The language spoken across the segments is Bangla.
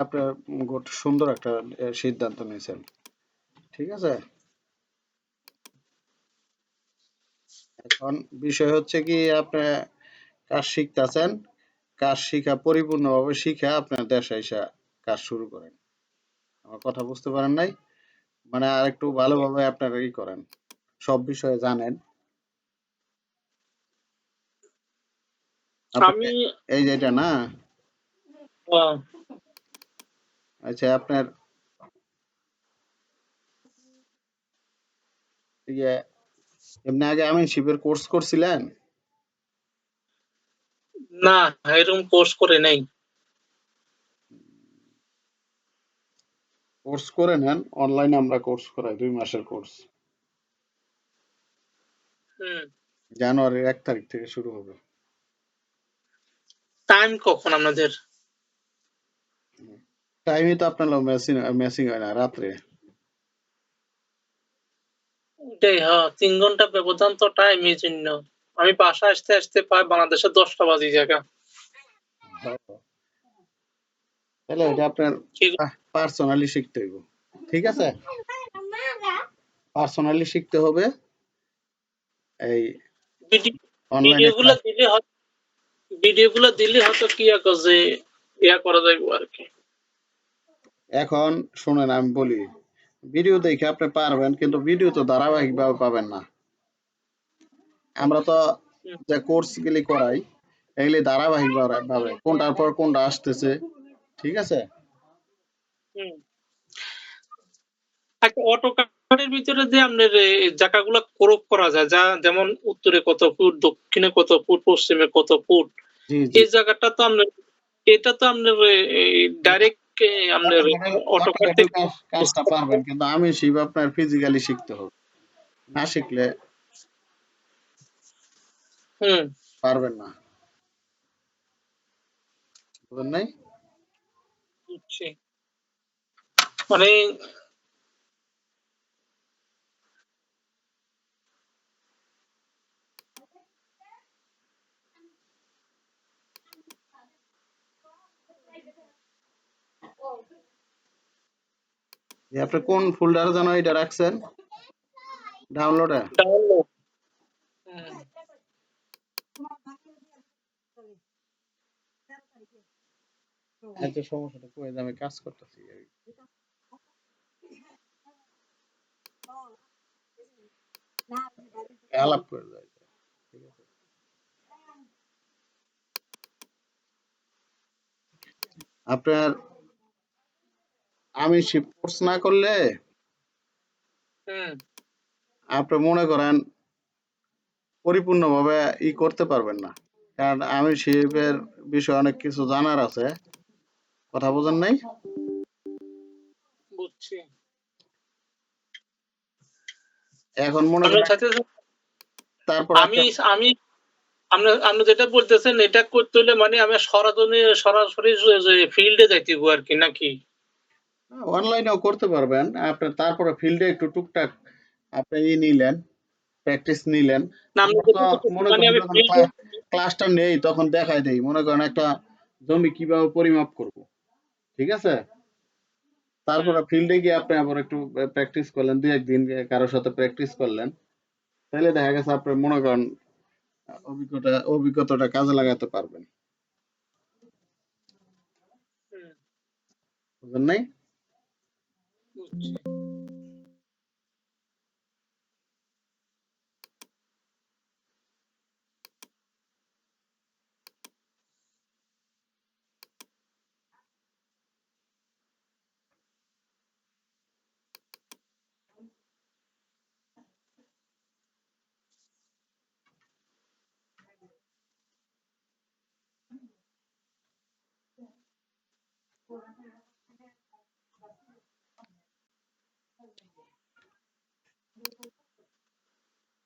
আপনার গুড সুন্দর একটা সিদ্ধান্ত নিয়েছেন। ঠিক আছে? এখন বিষয় হচ্ছে কি আপনি কাজ শিখতেছেন কাজ শিখা পরিপূর্ণভাবে শিখা আপনার দেশে এসে কাজ শুরু করেন। আমার কথা বুঝতে পারেন নাই? মানে আর একটু ভালোভাবে আপনারা ই করেন সব বিষয়ে জানেন। আমি এই যে এটা না? আচ্ছা আপনার ইয়ে এমনি আগে আমি শিপের কোর্স করছিলেন? না এরকম কোর্স করে নেই। কোর্স করে নেন অনলাইনে আমরা কোর্স করাই দুই মাসের কোর্স জানুয়ারির এক তারিখ থেকে শুরু হবে। টাইম কখন আপনাদের টাইমই তো আপনার মেসিং মেসিং হয় না রাত্রে। ওটাই হ্যাঁ তিন ঘণ্টা ব্যবধান তো টাইম এই জন্য আমি বাসা আসতে আসতে প্রায় বাংলাদেশে দশটা বাজি জায়গা। তাহলে এটা আপনার পার্সোনালি শিখতে হইব। ঠিক আছে? পার্সোনালি শিখতে হবে। এই অনলাইনে ভিডিও গুলো দিলে হয়তো ভিডিও দিলে হয়তো কি যে ইয়া করা যাইব আর কি। এখন শুনেন আমি বলি ভিডিও দেখে আপনি পারবেন কিন্তু ভিডিও তো ধারাবাহিক ভাবে পাবেন না। আমরা তো যে কোর্স গুলি করাই এগুলি ধারাবাহিক ভাবে কোনটার পর কোনটা আসতেছে ঠিক আছে? আচ্ছা অটোকারের ভিতরে যে আপনার জায়গাগুলো ক্রপ করা যায় যা যেমন উত্তরে কত ফুট দক্ষিণে কত ফুট পশ্চিমে কত ফুট এই জায়গাটা তো আপনার এটা তো আপনার ডাইরেক্ট আপনার অটোকার অটোক্যাডের কাজ- কাজটা পারবেন কিন্তু আমি শিব আপনার ফিজিক্যালি শিখতে হবে। না শিখলে হুম। পারবেন না। বুঝলেন নাই? বুঝছি। মানে যে আপনি কোন ফোল্ডারে যেন এটা রাখছেন? ডাউনলোডে ডাউনলোড আচ্ছা সমস্যাটা কই? আমি কাজ করতেছি আলাপ করে যায় ঠিক আছে। আপনার আমি শিপ কোর্স না করলে আপনি মনে করেন পরিপূর্ণভাবে ই করতে পারবেন না। কারণ আমি শিপের বিষয়ে অনেক কিছু জানার আছে। কথা বোঝেন নাই? বুঝছি। এখন মনে তারপর আমি আমি আপনি আপনি যেটা বলতেছেন এটা করতে হলে মানে আমি সরাসরি সরাসরি ফিল্ডে যাইতে আর কি নাকি? অনলাইনেও করতে পারবেন। আপনার তারপরে ফিল্ডে একটু টুকটাক আপনি ই নিলেন প্র্যাকটিস নিলেন। মনে করেন ক্লাসটা নেই তখন দেখাই দেই। মনে করেন একটা জমি কীভাবে পরিমাপ করব। ঠিক আছে? তারপরে ফিল্ডে গিয়ে আপনি আবার একটু প্র্যাকটিস করলেন দুই একদিন কারোর সাথে প্র্যাকটিস করলেন। তাহলে দেখা গেছে আপনি মনে করেন অভিজ্ঞতা অভিজ্ঞতাটা কাজে লাগাতে পারবেন। বুঝলেন নাই? বুঝছি।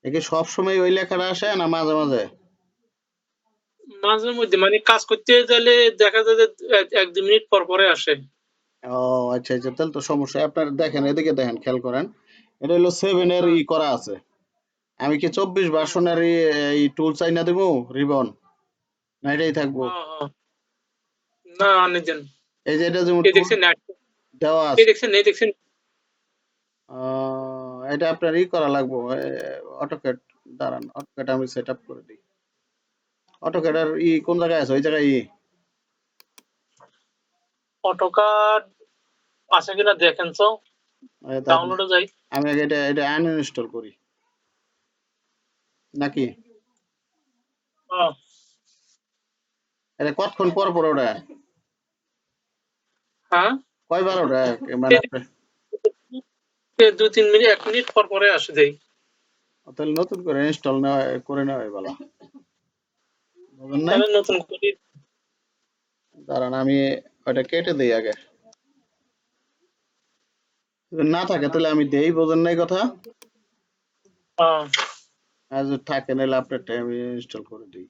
একে সব সময় ওই লেখাটা আসে না মাঝে মাঝে? মাঝে মধ্যে মানে কাজ করতে গেলে দেখা যায় যে এক- দুই মিনিট পর পরে আসে। ও আচ্ছা আচ্ছা তাহলে তো সমস্যা। আপনার দেখেন এদিকে দেখেন খেয়াল করেন। এটা হলো সেভেন এর ই করা আছে। আমি কি চব্বিশ ভার্সনের এই টুল চাই না দেবো? রিবন না এটাই থাকব। না যান এই যে এটা যেমন দেখছেন দেওয়া আছে। দেখছেন এই দেখছেন। আহ, এটা আপনার ই করা লাগবো অটোকেট দাঁড়ান অটোক্যাড আমি সেট আপ করে দিই। অটোক্যাড এর ই কোন জায়গায় আছে? ওই জায়গায় ই? অটোকাড আছে কিনা দেখেন তো। ডাউনলোডে যাই। আমি আগে এটা এটা আনইনস্টল করি। নাকি? হ্যাঁ। এটা কতক্ষণ পর পর ওটা? হ্যাঁ? কয়বার ওটা? মানে দুই তিন মিনিট এক মিনিট পর পরে আসে দেই। তাহলে নতুন করে ইনস্টল নেওয়া করে নেওয়া নাই? তাহলে নতুন করে। দাঁড়ান আমি ওটা কেটে দিই আগে। না থাকে তাহলে আমি দেই বোঝেন নাই কথা? হ্যাঁ থাকে নাহলে আপনারটা আমি ইনস্টল করে দিই।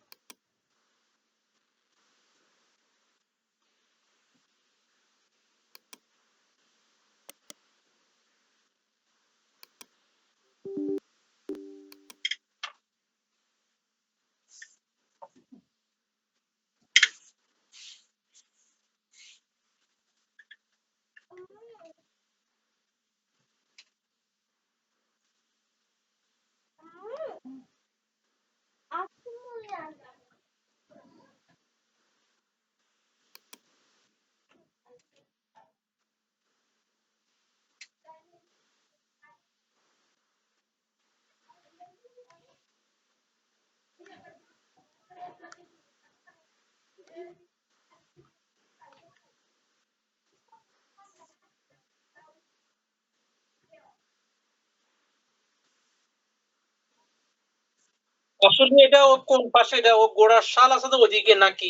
আসলে এটা ও কোন পাশে এটা ও গোড়ার শাল আছে তো ওদিকে নাকি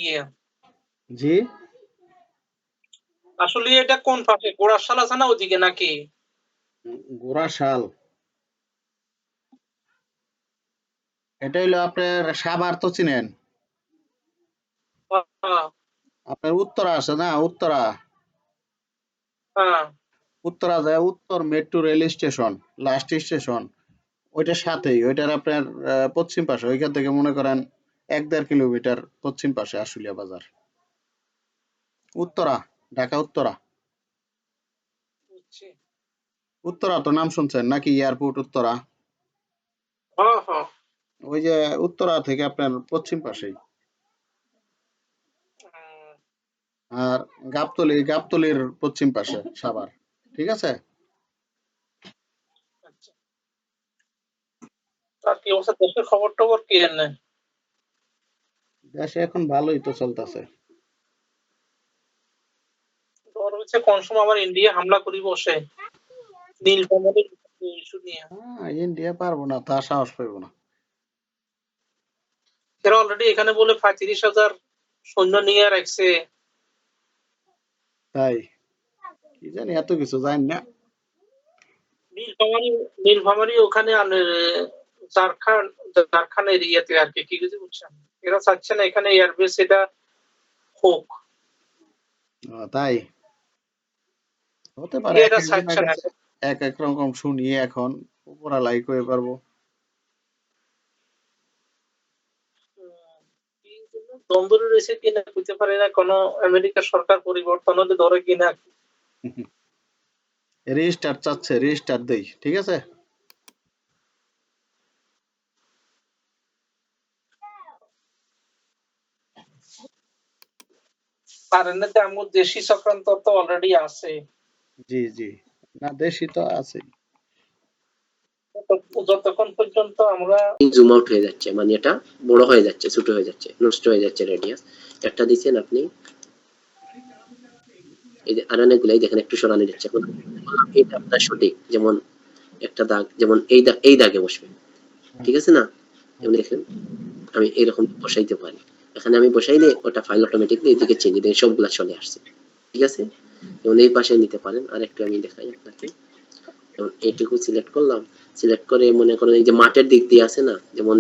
জি। আসলে এটা কোন পাশে? গোড়ার শাল আছে না ওদিকে নাকি? গোড়া শাল। এটা হইল আপনার সাভার তো চিনেন? আপনার উত্তরা আছে না? উত্তরা? হ্যাঁ। উত্তরা যায় উত্তর metro rail station last station. ওইটার সাথেই ওইটার আপনার পশ্চিম পাশে। ওইখান থেকে মনে করেন এক দেড় কিলোমিটার পশ্চিম পাশে আশুলিয়া বাজার। উত্তরা ঢাকা উত্তরা। উত্তরা তো নাম শুনছেন নাকি এয়ারপোর্ট উত্তরা? হ্যাঁ হ্যাঁ। ওই যে উত্তরা থেকে আপনার পশ্চিম পাশেই। আর গাবতলি গাবতলির পশ্চিম পাশে সাভার। ঠিক আছে? আচ্ছা। খবর টবর কি দেশে এখন ভালোই তো চলতেছে। হচ্ছে কোন সময় আবার ইন্ডিয়া হামলা করি বসে নীলফামারীর ইস্যু নিয়ে। হ্যাঁ ইন্ডিয়া পারব না তা সাহস পাইবো না। এরা অলরেডি এখানে বলে পঁয়ত্রিশ হাজার সৈন্য নিয়ে রাখছে। তাই? কি জানি এত কিছু জানি না। নীলফামারী নীলফামারী ওখানে ঝাড়খণ্ড ঝাড়খণ্ড এরিয়াতে আর কি কি কিছু বুঝছেন? এরা চাচ্ছে না এখানে এয়ারবেস এটা হোক। তাই? হতে পারে এক এক এক রকম শুনি এখন উপরা লাইক হয়ে পারব? দ্বন্দ্ব রয়েছে কিনা বুঝতে পারি না কোন আমেরিকা সরকার পরিবর্তন হলে ধরে কিনা। রেজিস্টার চাচ্ছে রেজিস্টার দেই ঠিক আছে? আর এমনিতে আমার দেশি চক্রান্ত তো অলরেডি আছে। জি জি। না দেশি তো আছে যতক্ষণ পর্যন্ত আমরা জুম আউট হয়ে যাচ্ছে মানে এটা বড় হয়ে যাচ্ছে, ছোট হয়ে যাচ্ছে, নষ্ট হয়ে যাচ্ছে রেডিয়াস একটা দিচ্ছেন আপনি। এই যে আর অনেকগুলাই দেখেন, একটু সরানো যাচ্ছে এখন। এটা আপনার সঠিক, যেমন একটা দাগ, যেমন এই দাগ এই দাগে বসবে। ঠিক আছে না? যেমন দেখেন, আমি এরকম বসাইতে পারি। এখানে আমি বসাইলে ওটা ফাইল অটোমেটিকলি এদিকে চেঞ্জ দেখেন সবগুলা চলে আসছে। ঠিক আছে? যেমন এই পাশে নিতে পারেন আর একটু আমি দেখাই আপনাকে। এইটুকু সিলেক্ট করলাম। সিলেক্ট করে মনে করেন এই যে মাঠের দিক দিয়ে আছে না, যেমন